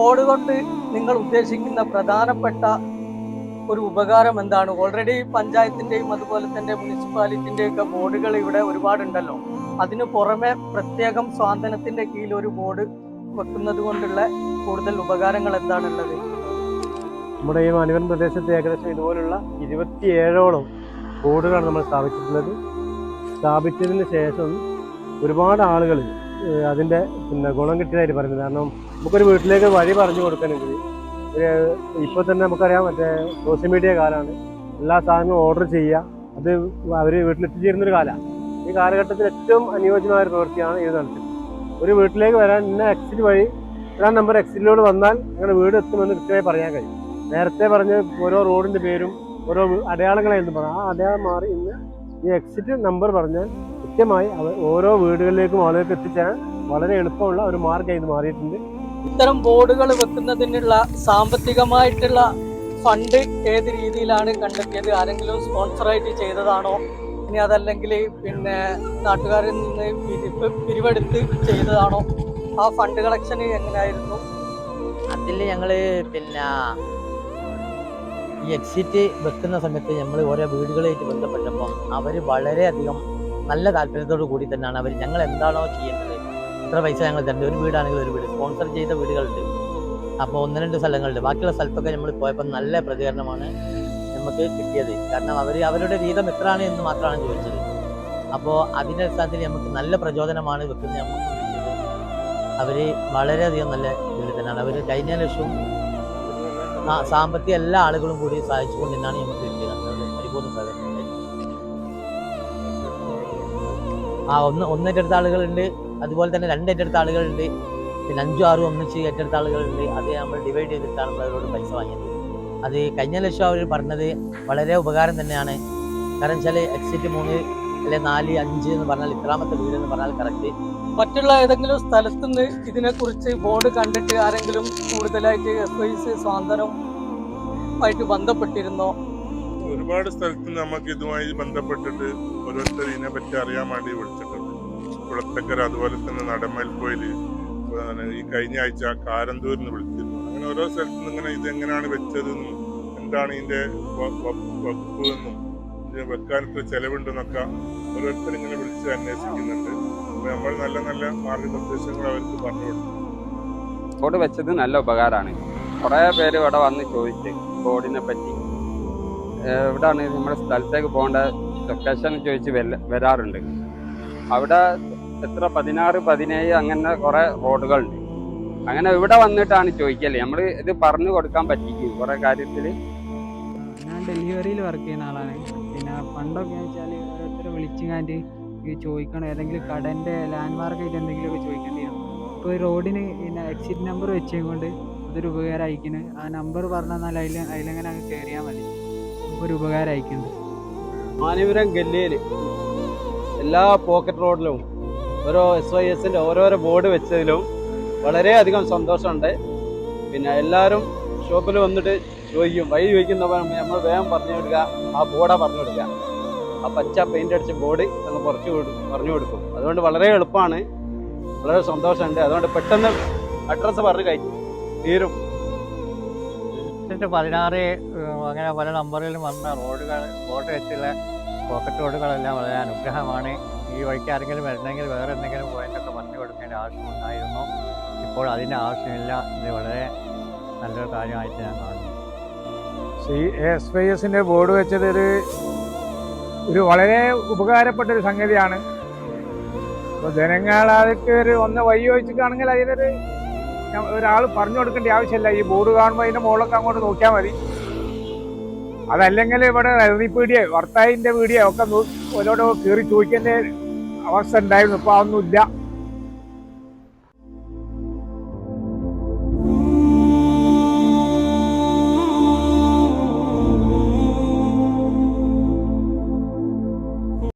കൊണ്ട് നിങ്ങൾ ഉദ്ദേശിക്കുന്ന പ്രധാനപ്പെട്ട ഒരു ഉപകാരം എന്താണ്? ഓൾറെഡി പഞ്ചായത്തിന്റെയും അതുപോലെ തന്നെ മുനിസിപ്പാലിറ്റിന്റെയും ഒക്കെ ബോർഡുകൾ ഇവിടെ ഒരുപാടുണ്ടല്ലോ. അതിനു പുറമെ പ്രത്യേകം സ്വാതന്ത്ര്യത്തിന്റെ കീഴിൽ ഒരു ബോർഡ് വെക്കുന്നത് കൊണ്ടുള്ള കൂടുതൽ ഉപകാരങ്ങൾ എന്താണുള്ളത്? നമ്മുടെ ഈ മാനവൻ പ്രദേശത്ത് ഏകദേശം ഇതുപോലുള്ള ഇരുപത്തിയേഴോളം ബോർഡുകളാണ് നമ്മൾ സ്ഥാപിച്ചിട്ടുള്ളത്. സ്ഥാപിച്ചതിന് ശേഷം ഒരുപാട് ആളുകൾ അതിന്റെ പിന്നെ ഗുണം കിട്ടിയതായിട്ട് പറയുന്നത്. കാരണം നമുക്കൊരു വീട്ടിലേക്ക് വഴി പറഞ്ഞു കൊടുക്കണമെങ്കിൽ ഇപ്പോൾ തന്നെ നമുക്കറിയാം മറ്റേ സോഷ്യൽ മീഡിയ കാലമാണ് എല്ലാ സാധനങ്ങളും ഓർഡർ ചെയ്യുക. അത് അവർ വീട്ടിലെത്തിച്ചേരുന്നൊരു കാലമാണ് ഈ കാലഘട്ടത്തിൽ ഏറ്റവും അനുയോജ്യമായ പ്രവൃത്തിയാണ് ഇത് നടത്തുന്നത് ഒരു വീട്ടിലേക്ക് വരാൻ ഇന്ന എക്സിറ്റ് വഴി ഇത്ര നമ്പർ എക്സിറ്റിലൂടെ വന്നാൽ നിങ്ങളുടെ വീട് എത്തുമെന്ന് കൃത്യമായി പറയാൻ കഴിയും. നേരത്തെ പറഞ്ഞ് ഓരോ റോഡിന്റെ പേരും ഓരോ അടയാളങ്ങളായിരുന്നു പറഞ്ഞു ആ അടയാളം മാറി ഇന്ന് ഈ എക്സിറ്റ് നമ്പർ പറഞ്ഞാൽ കൃത്യമായി അവർ ഓരോ വീടുകളിലേക്കും ആളുകൾക്ക് എത്തിച്ചേരാൻ വളരെ എളുപ്പമുള്ള ഒരു മാർഗം ഇത് മാറിയിട്ടുണ്ട്. ഇത്തരം ബോർഡുകൾ വെക്കുന്നതിനുള്ള സാമ്പത്തികമായിട്ടുള്ള ഫണ്ട് ഏത് രീതിയിലാണ് കണ്ടെത്തിയത്? ആരെങ്കിലും സ്പോൺസറായിട്ട് ചെയ്തതാണോ? ഇനി അതല്ലെങ്കിൽ പിന്നെ നാട്ടുകാരിൽ നിന്ന് പിരിവ് പിരിവെടുത്ത് ചെയ്തതാണോ? ആ ഫണ്ട് കളക്ഷൻ എങ്ങനെയായിരുന്നു? അതിൽ ഞങ്ങൾ പിന്നെ ഈ എക്സിറ്റ് വെക്കുന്ന സമയത്ത് നമ്മൾ ഓരോ വീടുകളായിട്ട് ബന്ധപ്പെട്ടപ്പം അവർ വളരെയധികം നല്ല താല്പര്യത്തോടു കൂടി തന്നെയാണ് അവർ ഞങ്ങൾ എന്താണോ ചെയ്യേണ്ടത്. എത്ര പൈസ ഞങ്ങൾ തരേണ്ടത് ഒരു വീടാണെങ്കിൽ ഒരു വീട്. സ്പോൺസർ ചെയ്ത വീടുകളുണ്ട്. അപ്പോൾ ഒന്ന് രണ്ട് സ്ഥലങ്ങളുണ്ട്. ബാക്കിയുള്ള സ്ഥലത്തൊക്കെ നമ്മൾ പോയപ്പോൾ നല്ല പ്രതികരണമാണ് നമുക്ക് കിട്ടിയത്. കാരണം അവർ അവരുടെ വീതം എത്രയാണ് എന്ന് മാത്രമാണ് ചോദിച്ചത്. അപ്പോൾ അതിന്റെ അടിസ്ഥാനത്തിൽ നമുക്ക് നല്ല പ്രചോദനമാണ് വെക്കുന്നത് നമുക്ക് അവർ വളരെയധികം നല്ല ഇതിൽ തന്നെയാണ്. അവർ കഴിഞ്ഞ ലക്ഷവും സാമ്പത്തിക എല്ലാ ആളുകളും കൂടി സഹായിച്ചുകൊണ്ട് തന്നെയാണ് നമുക്ക് കിട്ടിയത്. പരിപൂർണ സഹകരണം. ആ ഒന്ന് ഒന്ന് ഏറ്റെടുത്ത ആളുകളുണ്ട്. അതുപോലെ തന്നെ രണ്ട് ഏറ്റെടുത്ത ആളുകളുണ്ട്. പിന്നെ അഞ്ചും ആറും ഒന്നിച്ച് ഏറ്റെടുത്ത ആളുകളുണ്ട്. അത് നമ്മൾ ഡിവൈഡ് ചെയ്തിട്ടാണ് നമ്മൾ അവരോട് പൈസ വാങ്ങിയത്. അത് കഴിഞ്ഞ ലക്ഷം അവർ പറഞ്ഞത് വളരെ ഉപകാരം തന്നെയാണ്. കാരണം വെച്ചാൽ എക്സിറ്റ് മൂന്ന് അല്ലെ നാല് അഞ്ച് എന്ന് പറഞ്ഞാൽ ഇത്രാമത്തെ വീട് എന്ന് പറഞ്ഞാൽ കറക്റ്റ് മറ്റുള്ള ഏതെങ്കിലും സ്ഥലത്തുനിന്ന് ഇതിനെക്കുറിച്ച് ബോർഡ് കണ്ടിട്ട് ആരെങ്കിലും കൂടുതലായിട്ട് എഫ് ഐ സ്വാതന്ത്ര്യം ആയിട്ട് ബന്ധപ്പെട്ടിരുന്നോ? ഒരുപാട് സ്ഥലത്ത് നമുക്ക് ഇതുമായി ബന്ധപ്പെട്ടിട്ട് ഓരോരുത്തർ ഇതിനെ പറ്റി അറിയാൻ വേണ്ടി വിളിച്ചിട്ടുണ്ട് കുളത്തക്കര അതുപോലെ തന്നെ നടമൽക്കോയിൽ ഈ കഴിഞ്ഞ ആഴ്ച കാരന്തൂരിൽ നിന്ന് വിളിച്ചിരുന്നു. അങ്ങനെ ഓരോ സ്ഥലത്ത് നിന്ന് ഇങ്ങനെ ഇത് എങ്ങനെയാണ് വെച്ചതെന്നും എന്താണ് ഇതിന്റെ വകുപ്പ് എന്നും ഇതിന് വെക്കാൻ ചെലവുണ്ടെന്നൊക്കെ ഓരോരുത്തർ ഇങ്ങനെ വിളിച്ച് അന്വേഷിക്കുന്നുണ്ട്. അപ്പൊ നമ്മൾ നല്ല നല്ല മാർഗനിർദ്ദേശങ്ങൾ അവർക്ക് പറഞ്ഞു കൊടുക്കും വെച്ചത് നല്ല ഉപകാരമാണ്. കുറേ പേര് ഇവിടെ വന്ന് ചോദിച്ച് ബോർഡിനെ പറ്റി. എവിടാണ് നമ്മുടെ സ്ഥലത്തേക്ക് പോകേണ്ട ലൊക്കേഷൻ ചോദിച്ച് വരാറുണ്ട്. അവിടെ എത്ര? പതിനാറ് പതിനേഴ് അങ്ങനെ കുറേ റോഡുകളുണ്ട്. അങ്ങനെ ഇവിടെ വന്നിട്ടാണ് ചോദിക്കൽ. നമ്മൾ ഇത് പറഞ്ഞു കൊടുക്കാൻ പറ്റിക്കും കുറേ കാര്യത്തിൽ ഞാൻ ഡെലിവറിയിൽ വർക്ക് ചെയ്യുന്ന ആളാണ്. പിന്നെ പണ്ടൊക്കെ വെച്ചാൽ വിളിച്ചുകാണ്ട് ഈ ചോദിക്കണം ഏതെങ്കിലും കടന്റെ ലാൻഡ് മാർക്കായിട്ട് എന്തെങ്കിലുമൊക്കെ ചോദിക്കേണ്ടി വരും. ഇപ്പോൾ റോഡിന് പിന്നെ എക്സിറ്റ് നമ്പർ വെച്ചുകൊണ്ട് അതൊരു ഉപകാരം അയക്കുന്നു ആ നമ്പർ പറഞ്ഞാൽ അതിലെങ്ങനെ അങ്ങ് കയറിയാൽ മതി. ഒരു ഉപകാരം അയക്കുന്നുണ്ട് മാനവരം ഗല്ലിയിൽ എല്ലാ പോക്കറ്റ് റോഡിലും ഓരോ എസ് വൈ എസിന്റെ ഓരോരോ ബോർഡ് വെച്ചതിലും വളരെയധികം സന്തോഷമുണ്ട്. പിന്നെ എല്ലാവരും ഷോപ്പിൽ വന്നിട്ട് ചോദിക്കും വഴി ചോദിക്കുന്നവർ നമ്മൾ വേഗം പറഞ്ഞു കൊടുക്കുക ആ ബോർഡാ പറഞ്ഞു കൊടുക്കുക ആ പച്ച പെയിന്റ് അടിച്ച ബോർഡ് അങ്ങ് കുറച്ച് പറഞ്ഞു കൊടുക്കും. അതുകൊണ്ട് വളരെ എളുപ്പമാണ്. വളരെ സന്തോഷമുണ്ട്. അതുകൊണ്ട് പെട്ടെന്ന് അഡ്രസ്സ് പറഞ്ഞ് കഴിച്ചു തീരും. പതിനാറ് അങ്ങനെ പല നമ്പറിലും വന്ന റോഡുകൾ ബോർഡ് വെച്ചുള്ള പോക്കറ്റ് റോഡുകളെല്ലാം വളരെ അനുഗ്രഹമാണ്. ഈ വഴിക്ക് ആരെങ്കിലും വരണമെങ്കിൽ വേറെ എന്തെങ്കിലും പോയിന്റൊക്കെ പറഞ്ഞു കൊടുക്കേണ്ട ആവശ്യമുണ്ടായിരുന്നു ഇപ്പോൾ അതിന്റെ ആവശ്യമില്ല. ഇത് വളരെ നല്ലൊരു കാര്യമായിട്ട് ഞാൻ കാണുന്നു. സി എസ് വൈ എസിന്റെ ബോർഡ് വെച്ചത് ഒരു ഒരു വളരെ ഉപകാരപ്പെട്ട ഒരു സംഗതിയാണ്. അപ്പോൾ അതൊക്കെ ഒരു ഒന്ന് വഴി ചോദിച്ചിട്ടാണെങ്കിൽ അതിനൊരു ഒരാൾ പറഞ്ഞു കൊടുക്കേണ്ട ആവശ്യമില്ല. ഈ ബോർഡ് കാണുമ്പോൾ അതിന്റെ മുകളിലൊക്കെ അങ്ങോട്ട് നോക്കിയാൽ മതി. അതല്ലെങ്കിൽ ഇവിടെ എഴുതിപ്പീടിയോ ഭർത്താവിന്റെ വീടിയോ ഒക്കെ ഓരോരോ കയറി ചോദിക്കേണ്ട അവസ്ഥ ഉണ്ടായിരുന്നു. ഇപ്പൊ അതൊന്നുമില്ല.